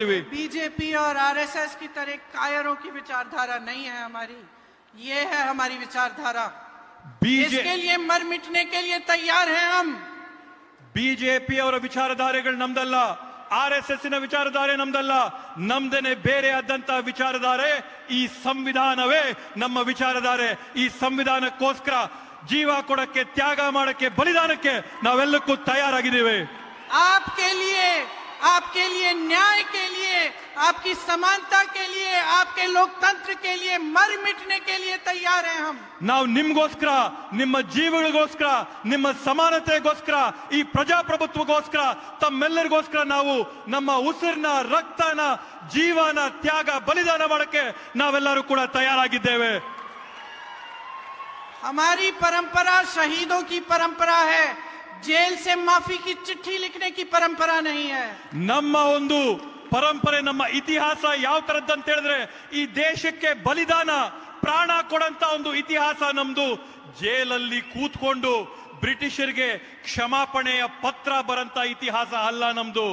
ಇವೆ. बीजेपी और आरएसएस की तरह कायरों की विचारधारा नहीं है हमारी ये है हमारी विचारधारा ಬಿಜೆ इसके लिए मर मिटने के लिए तैयार हैं हम ಬಿಜೆಪಿ ಅವರ ವಿಚಾರಧಾರೆಗಳು ನಮ್ದಲ್ಲ ಆರ್ ಎಸ್ ಎಸ್ ನ ವಿಚಾರಧಾರೆ ನಮ್ದಲ್ಲ ನಮ್ದೇನೆ ಬೇರೆ ಆದಂತ ವಿಚಾರಧಾರೆ ಈ ಸಂವಿಧಾನವೇ ನಮ್ಮ ವಿಚಾರಧಾರೆ ಈ ಸಂವಿಧಾನಕ್ಕೋಸ್ಕರ ಜೀವ ಕೊಡಕ್ಕೆ ತ್ಯಾಗ ಮಾಡಕ್ಕೆ ಬಲಿದಾನಕ್ಕೆ ನಾವೆಲ್ಲಕ್ಕೂ ತಯಾರಾಗಿದ್ದೇವೆ आपके लिए आपके लिए न्याय के लिए आपकी समानता के लिए आपके लोकतंत्र के लिए मर मिटने के लिए तैयार हैं हम ನಾವು ನಿಮ್ಗೋಸ್ಕರ ನಿಮ್ಮ ಜೀವಗಳಿಗೋಸ್ಕರ ನಿಮ್ಮ ಸಮಾನತೆಗೋಸ್ಕರ ಈ ಪ್ರಜಾಪ್ರಭುತ್ವಗೋಸ್ಕರ ತಮ್ಮೆಲ್ಲರಿಗೋಸ್ಕರ ನಾವು ನಮ್ಮ ಉಸಿರಿನ ರಕ್ತನ ಜೀವನ ತ್ಯಾಗ ಬಲಿದಾನ ಮಾಡಕ್ಕೆ ನಾವೆಲ್ಲರೂ ಕೂಡ ತಯಾರಾಗಿದ್ದೇವೆ हमारी परंपरा शहीदों की परंपरा है जेल से माफी की चिट्ठी लिखने की परंपरा नहीं है ನಮ್ಮ ಒಂದು ಪರಂಪರೆ ನಮ್ಮ ಇತಿಹಾಸ ಯಾವ ತರದ್ದಂತ ಹೇಳಿದ್ರೆ ಈ ದೇಶಕ್ಕೆ ಬಲಿದಾನ ಪ್ರಾಣ ಕೊಡಂತ ಒಂದು ಇತಿಹಾಸ ನಮ್ದು ಜೇಲಲ್ಲಿ ಕೂತ್ಕೊಂಡು ಬ್ರಿಟಿಷರಿಗೆ ಕ್ಷಮಾಪಣೆಯ ಪತ್ರ ಬರಂತ ಇತಿಹಾಸ ಅಲ್ಲ ನಮ್ದು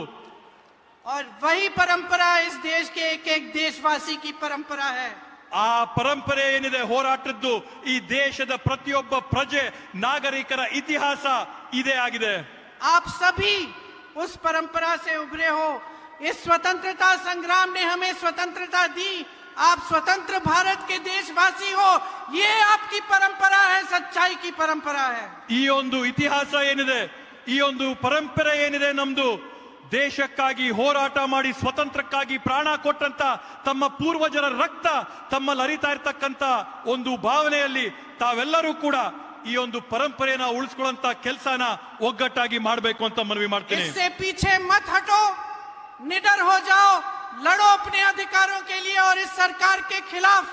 और वही परंपरा इस देश के एक एक देशवासी की परंपरा है ಆ ಪರಂಪರೆ ಏನಿದೆ ಹೋರಾಟದ್ದು ಈ ದೇಶದ ಪ್ರತಿಯೊಬ್ಬ ಪ್ರಜೆ ನಾಗರಿಕರ ಇತಿಹಾಸ ಇದೇ ಆಗಿದೆ आप सभी उस परंपरा से उभरे हो इस स्वतंत्रता संग्राम ने हमें स्वतंत्रता दी आप स्वतंत्र भारत के देशवासी हो ये आपकी परंपरा है सच्चाई की परंपरा है ಈ ಒಂದು ಇತಿಹಾಸ ಏನಿದೆ ಈ ಒಂದು ಪರಂಪರೆ ಏನಿದೆ ನಮ್ದು ದೇಶಕ್ಕಾಗಿ ಹೋರಾಟ ಮಾಡಿ ಸ್ವತಂತ್ರಕ್ಕಾಗಿ ಪ್ರಾಣ ಕೊಟ್ಟಂತ ತಮ್ಮ ಪೂರ್ವಜರ ರಕ್ತ ತಮ್ಮಲ್ಲಿ ಹರಿತಾ ಇರ್ತಕ್ಕಂತ ಒಂದು ಭಾವನೆಯಲ್ಲಿ ತಾವೆಲ್ಲರೂ ಕೂಡ ಈ ಒಂದು ಪರಂಪರೆನ ಉಳಿಸ್ಕೊಳ್ಳಂತ ಕೆಲಸನ ಒಗ್ಗಟ್ಟಾಗಿ ಮಾಡಬೇಕು ಅಂತ ಮನವಿ ಮಾಡ್ತೀನಿ इससे पीछे मत हटो निडर हो जाओ लड़ो अपने अधिकारों के लिए और इस सरकार के खिलाफ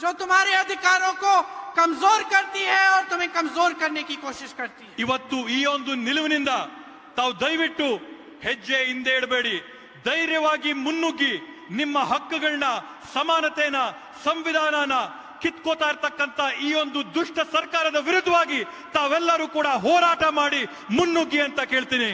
जो तुम्हारे अधिकारों को कमजोर करती है और तुम्हें कमजोर करने की कोशिश करती है ಇವತ್ತು ಈ ಒಂದು ನಿಲುವಿನಿಂದ ತಾವು ದಯವಿಟ್ಟು ಹೆಜ್ಜೆ ಹಿಂದೆ ಇಡಬೇಡಿ. ಧೈರ್ಯವಾಗಿ ಮುನ್ನುಗ್ಗಿ. ನಿಮ್ಮ ಹಕ್ಕುಗಳನ್ನ ಸಮಾನತೆನ, ಸಂವಿಧಾನನ ಕಿತ್ಕೋತಾ ಇರ್ತಕ್ಕಂತ ಈ ಒಂದು ದುಷ್ಟ ಸರ್ಕಾರದ ವಿರುದ್ಧವಾಗಿ ತಾವೆಲ್ಲರೂ ಕೂಡ ಹೋರಾಟ ಮಾಡಿ ಮುನ್ನುಗ್ಗಿ ಅಂತ ಕೇಳ್ತೀನಿ.